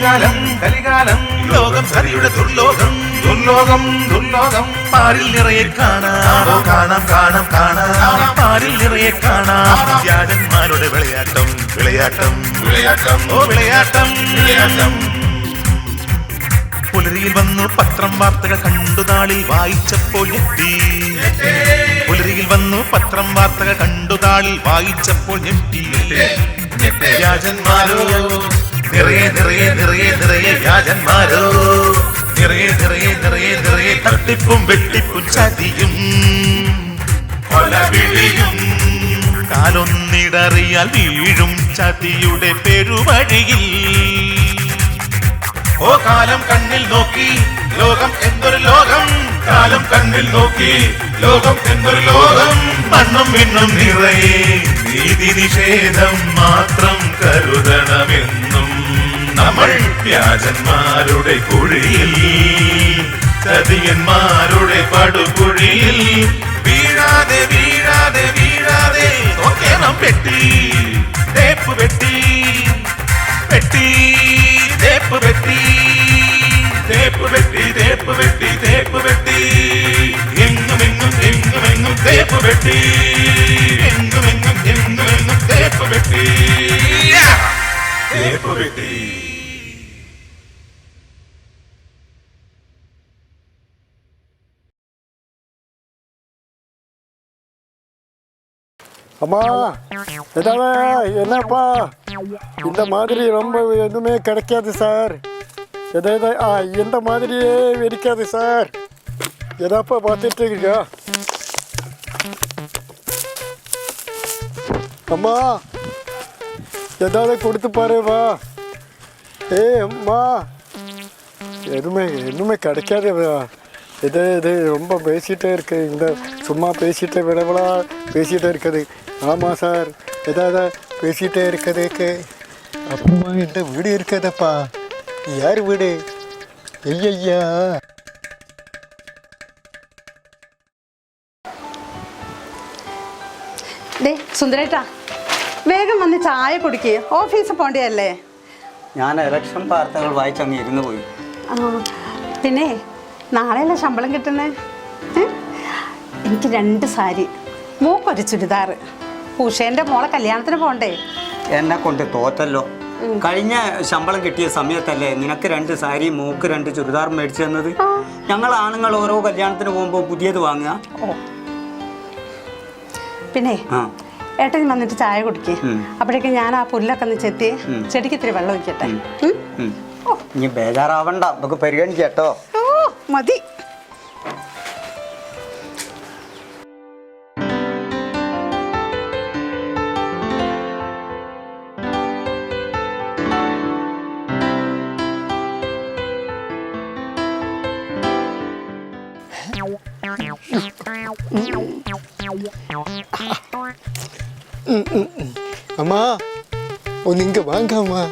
കലികാലം കലികാലം. ലോകം സരിയുടെ ദുർലോകം. ദുർലോകം ദുർലോകം. പാരിൽ നിറയെ കാണാം. കാണാം കാണാം കാണാം. പാരിൽ നിറയെ കാണാം. ത്യാഗന്മാരുടെ വിളയാട്ടം വിളയാട്ടം. വിളയാട്ടം. ഓ വിളയാട്ടം. വിളയാട്ടം. പുലരിയിൽ വന്നു പത്രം വാർത്തകൾ കണ്ടു താളിൽ വായിച്ചപ്പോൾ ഞെട്ടി. പുലരിയിൽ വന്നു പത്രം വാർത്തകൾ കണ്ടു താളിൽ വായിച്ചപ്പോൾ ഞെട്ടി. വ്യാജന്മാരോ? നിറയെ നിറയെ നിറയെ നിറയെ രാജന്മാരോ? നിറയെ നിറയെ നിറയെ നിറയെ തട്ടിപ്പും വെട്ടിപ്പും ചതിയും. കൊലവിളിയും കാലൊന്നിടറിയാൽ വീഴും ചതിയുടെ പെരുവഴിയിൽ. ഓ കാലം കണ്ണിൽ നോക്കി ലോകം എന്തൊരു ലോകം? കാലം കണ്ണിൽ നോക്കി ലോകം എന്തൊരു ലോകം? മണ്ണും വിണ്ണും നിറയെ നീതി നിഷേധം മാത്രം കരുതണമെന്നും നമ്മൾ വ്യാജന്മാരുടെ കുഴിയിൽ ചതിയന്മാരുടെ പടുകുഴിയിൽ. വീഴാതെ വീഴാതെ വീഴാതെ നോക്കണം പെട്ടി തേപ്പ് പെട്ടി പെട്ടി തേപ്പ് പെട്ടി തേപ്പ് പെട്ടി തേപ്പ് പെട്ടി തേപ്പ് പെട്ടി എങ്ങും എങ്ങും തേപ്പ് പെട്ടി அம்மா எதாவது என்னப்பா? இந்த மாதிரி ரொம்ப எதுவுமே கிடைக்காது சார். எதை ஆ இந்த மாதிரியே வெடிக்காது சார். எதாப்பா பார்த்துட்டு இருக்கீங்க அம்மா ஏதாவது கொடுத்து பாருவா ஏய் அம்மா. எதுவுமே எதுவுமே கிடைக்காதுவா இது இது ரொம்ப பேசிகிட்டே இருக்கு. இந்த சும்மா பேசிகிட்டே விடவிடா பேசிகிட்டே இருக்குது. ஆமாம் சார் ஏதாவது பேசிகிட்டே இருக்கிறதுக்கு அப்புறமா இந்த வீடு இருக்காதப்பா யார் வீடு ஐயய்யா ഡേ സുന്ദരേട്ടാ വേഗം വന്ന് ചായ കുടിക്കുക ഓഫീസിൽ പോണ്ടതല്ലേ ഞാൻ ഇലക്ഷൻ വാർത്തകൾ വായിച്ചങ്ങ് ഇരുന്ന് പോയി ആ, പിന്നെ നാളെയല്ലേ ശമ്പളം കിട്ടുന്നേ ഏ? എനിക്ക് രണ്ട് സാരി മൂക്കൊരു ചുരിദാർ ഉഷേന്റെ മോളെ കല്യാണത്തിന് പോണ്ടേ? എന്നെ കൊണ്ട് തോറ്റല്ലോ. കഴിഞ്ഞ ശമ്പളം കിട്ടിയ സമയത്തല്ലേ നിനക്ക് രണ്ട് സാരി മൂക്ക് രണ്ട് ചുരിദാർ മേടിച്ചു തന്നത്? ഞങ്ങൾ ആണുങ്ങൾ ഓരോ കല്യാണത്തിന് പോകുമ്പോൾ പുതിയത് വാങ്ങുക. പിന്നെ ഏട്ടൻ വന്നിട്ട് ചായ കുടിക്കേ. അപ്പോഴേക്കും ഞാൻ ആ പുല്ലൊക്കെ ഒന്ന് ചെത്തി ചെടിക്ക് ഇത്തിരി വെള്ളം ഒഴിക്കട്ടെ. ഇനി ബേജാറാവണ്ട. നമുക്ക് പരിഗണിക്കാം കേട്ടോ. ഓ മതി. அம்மா ஒன்று இங்கே வாங்க அம்மா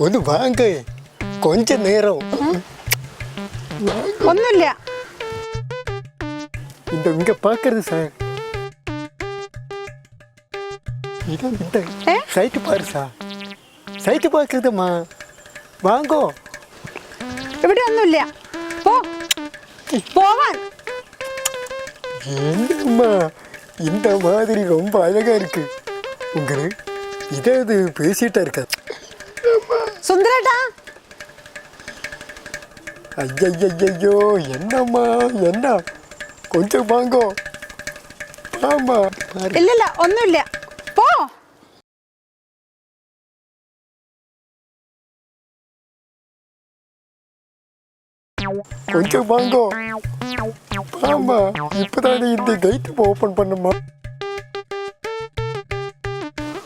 ஒன்று வாங்க கொஞ்ச நேரம் ഒന്നുമില്ല இந்த இங்கே பார்க்கறது சார் இதான் இந்த ஏ? சைட்டு பாரு சார் சைட்டு பார்க்குறதும்மா வாங்கோ ഇവിടെ ഒന്നുമില്ല പോ പോവാൻ என்னம்மா இந்த மாதிரி ரொம்ப அழகா இருக்கு உங்களை இதே இது பேசிட்டா இருக்கா സുന്ദരേട്ടാ ஐயய்யய்யோ என்னம்மா என்ன கொஞ்சம் வாங்கோ ஆமா பாரு ഇല്ലില്ല ഒന്നുമില്ല പോ கொஞ்சம் வாங்கோ ஆமா இப்பதானே இந்த கைட்டு ஓபன் பண்ணுமா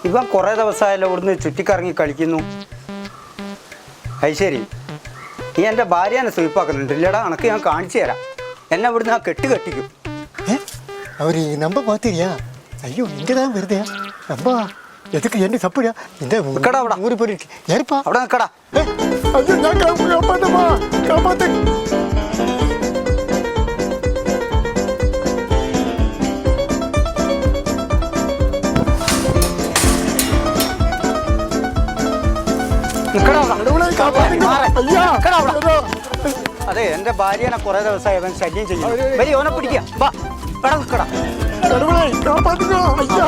ഇവൻ കുറേ ദിവസമായല്ലോ ഇവിടുന്ന് ചുറ്റിക്കറങ്ങി കളിക്കുന്നു അത് ശരി നീ എൻ്റെ ഭാര്യനെ സ്വീപ്പാക്കുന്നുണ്ട് ഇല്ലടാ അനക്ക് ഞാൻ കാണിച്ചു തരാം എന്നെ ഇവിടുന്ന് ആ കെട്ട് കെട്ടിക്കും ஏ, அவரு நம்ப பாத்திரியா ஐயோ இங்கதான் வருதே அம்மா எதுக்கு என்ன சப்படியா இந்த இருக்கடா அவடா. ஊரு போயிருக்கு யாருப்பா അവിടെ നിൽക്കടാ ஏ, ஐயோ நான் காப்பு காப்பாத்துமா காப்பாத்து അതെ എന്റെ ഭാര്യനെ കുറെ ദിവസമായി അവൻ ശല്യം ചെയ്യുന്നു. വലിയ ഓനെ പിടിക്കുക വാ പെടാ നിൽക്കടാ என்ன കാപ്പാത്തിക്കോ. അയ്യോ.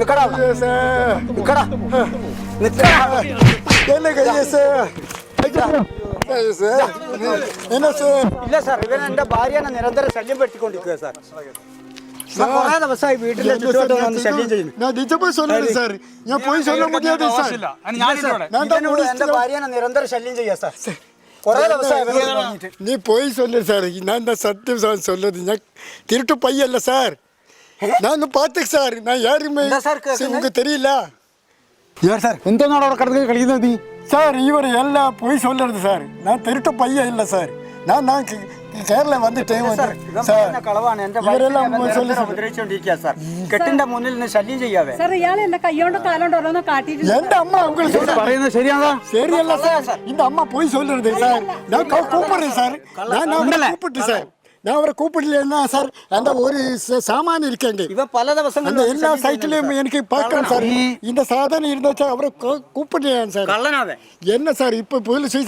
നിക്കടാ അവിടെ. സാർ നിക്കടാ നിക്കടാ എന്നെ കയ്യ സാർ അയ്യോ സാർ എന്നെ സാർ ഇല്ല സാർ ഇവൻ എന്റെ ഭാര്യനെ നിരന്തരം ശല്യം പെട്ടിക്കൊണ്ടിരിക്കുക സാർ ഇവൻ കുറെ ദിവസമായി വീട്ടിലെ ചുറ്റുവട്ടം വന്ന് ശല്യം ചെയ്യുന്നു நான் நிஜமா சொல்லுறேன் சார் ഞാൻ പോയി சொல்ல முடியாது சார் நான் தான் ഇവനോട് എന്റെ முடிச்சு ഭാര്യനെ നിരന്തരം ശല്യം ചെയ്യാ സാർ കുറെ ദിവസമായി ഇവനോട് പറഞ്ഞിട്ട് നീ പോയി சொல்லு சார் நான் தான் சத்தியம் சார் சொல்லுது ഞാൻ திருட்டு பையல்ல சார் நான் பார்த்து சார் நான் யாருமே சார் உங்களுக்கு தெரியல யார் சார் எந்த நாடோட கடற்கரை கழிக்கிறது சார் இவர் எல்லாம் போய் சொல்லுறது சார் நான் திருட்ட பையன் இல்லை சார் நான் நான் കേരള വന്നിട്ട് കെട്ടിന്റെ മുന്നിൽ നിന്ന് ശല്യം ചെയ്യാവേ എന്റെ അമ്മ പറയുന്നത് ശരിയാണോ ശരിയല്ല സാർ എന്റെ അമ്മ പോയി ചൊല്ലരുത് സാർ ഞാൻ കൂപ്പിട്ടു സാർ ഞാൻ കൂപ്പിട്ടു സാർ ഞാൻ അവരെ കൂപ്പിട്ടില്ല സാർ എൻ്റെ ഒരു സാമാനം ഇരിക്കേണ്ടി ഇവ പല ദിവസങ്ങളിൽ എല്ലാ സൈറ്റിലും എനിക്ക് പാക്കണം സാർ ഇതിന്റെ സാധനം ഇരുന്ന് വെച്ചാൽ അവരെ കൂപ്പിട്ടില്ല സാർ കള്ളനാവേ എന്നെ സാർ ഇപ്പൊ പോലീസ്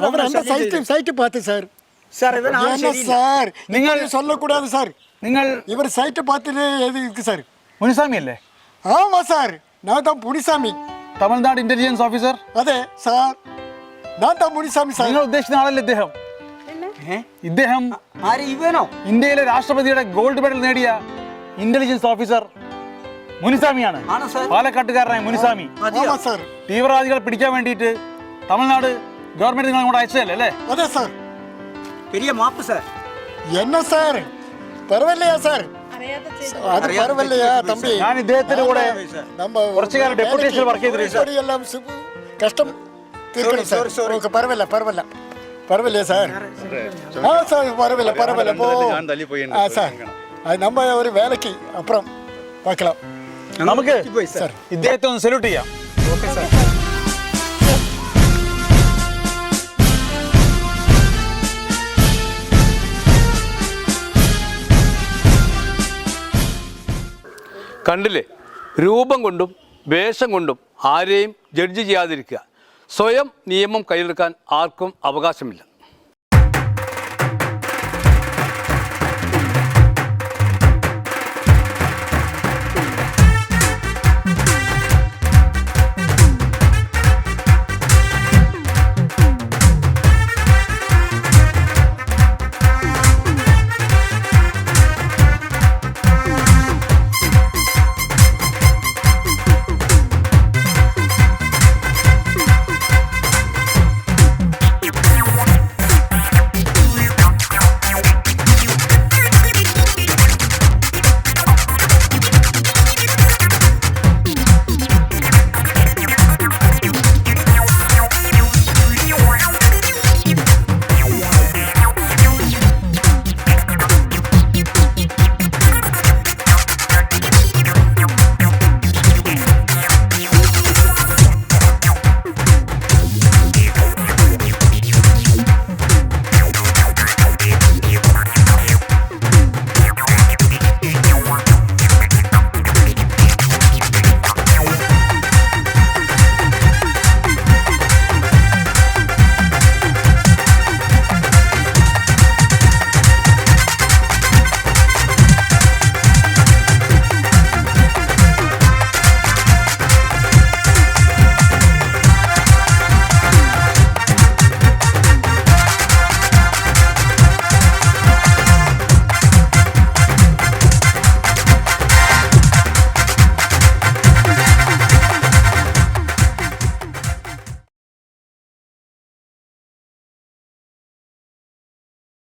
അവർ എന്റെ site site path sir sir sir നിങ്ങൾ சொல்லக்கூடாது சார் நீங்கள் இவர் சைட்டை பார்த்துட்டு எது இருக்கு சார் முனிசாமி அல்லே ஆமா சார் நான் தான் முனிசாமி തമിഴ്നാട് ഇന്റലിജൻസ് ഓഫീസർ അതെ സാർ ഞാൻ താ മുനിസാമി സാർ നിങ്ങൾ ഉദ്ദേശിക്കുന്ന ആളല്ലേ ഇദ്ദേഹം ഇദ്ദേഹം ആര് ഇവനോ? ഇന്ത്യയിലെ രാഷ്ട്രപതിയുടെ ഗോൾഡ് മെഡൽ നേടിയ ഇന്റലിജൻസ് ഓഫീസർ മുനിസാമിയാണ് പാലക്കാട്ടുകാരനായ മുനിസാമി തീവ്രവാദികളെ പിടിക്കാൻ വേണ്ടിട്ട് തമിഴ്നാട് ഗവൺമെന്റ് നിങ്ങൾ അയച്ചതല്ലേ അല്ലേ? അതെ സാർ. പെരിയ മാപ്പ് സാർ. എന്നെ സാർ. പരവല്ലയാ സാർ. അത് പരവല്ലയാ തമ്പി. ഞാൻ ഇദ്ദേഹത്തിന്റെ കൂടെ നമ്മ കുറച്ചു കാലം ഡെപ്യൂട്ടേഷൻ വർക്ക് ചെയ്തിട്ടുണ്ട് എല്ലാം കഷ്ടം. തീർക്കണം സാർ. പരവല്ല പരവല്ല. பரவாயில்லையா சார் ஆ சார் பரவாயில்ல பரவாயில்ல போ ஆ சார் அது நம்ம ஒரு வேலைக்கு அப்புறம் பார்க்கலாம் നമുക്ക് പോയി സാർ ഇദ്ദേഹത്തെ ഒന്ന് സല്യൂട്ട് ചെയ്യാം കണ്ടില്ലേ രൂപം കൊണ്ടും വേഷം കൊണ്ടും ആരെയും ജഡ്ജ് ചെയ്യാതിരിക്കുക സ്വയം നിയമം കയ്യിലെടുക്കാൻ ആർക്കും അവകാശമില്ല.